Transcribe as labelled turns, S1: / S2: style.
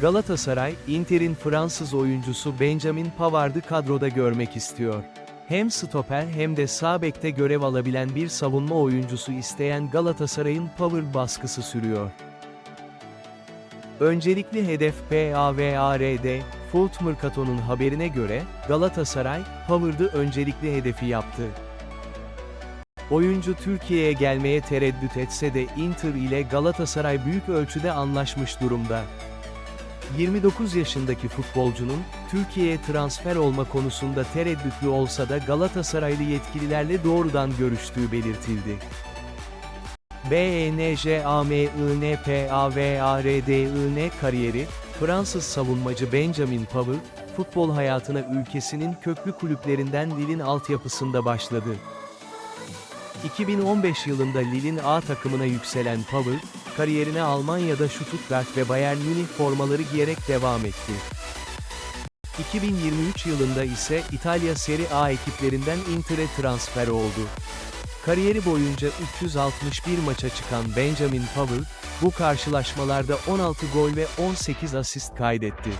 S1: Galatasaray, Inter'in Fransız oyuncusu Benjamin Pavard'ı kadroda görmek istiyor. Hem stoper hem de sağ bekte görev alabilen bir savunma oyuncusu isteyen Galatasaray'ın Pavard baskısı sürüyor. Öncelikli hedef PAVARD, Foot Mercato'nun haberine göre, Galatasaray, Pavard'ı öncelikli hedefi yaptı. Oyuncu Türkiye'ye gelmeye tereddüt etse de Inter ile Galatasaray büyük ölçüde anlaşmış durumda. 29 yaşındaki futbolcunun, Türkiye'ye transfer olma konusunda tereddütlü olsa da Galatasaraylı yetkililerle doğrudan görüştüğü belirtildi. BNJAMINPAVARDIN kariyeri, Fransız savunmacı Benjamin Pavard, futbol hayatına ülkesinin köklü kulüplerinden Lille'in altyapısında başladı. 2015 yılında Lille'in A takımına yükselen Pavard, kariyerine Almanya'da Stuttgart ve Bayern Münih formaları giyerek devam etti. 2023 yılında ise İtalya Serie A ekiplerinden Inter'e transfer oldu. Kariyeri boyunca 361 maça çıkan Benjamin Pavard, bu karşılaşmalarda 16 gol ve 18 asist kaydetti.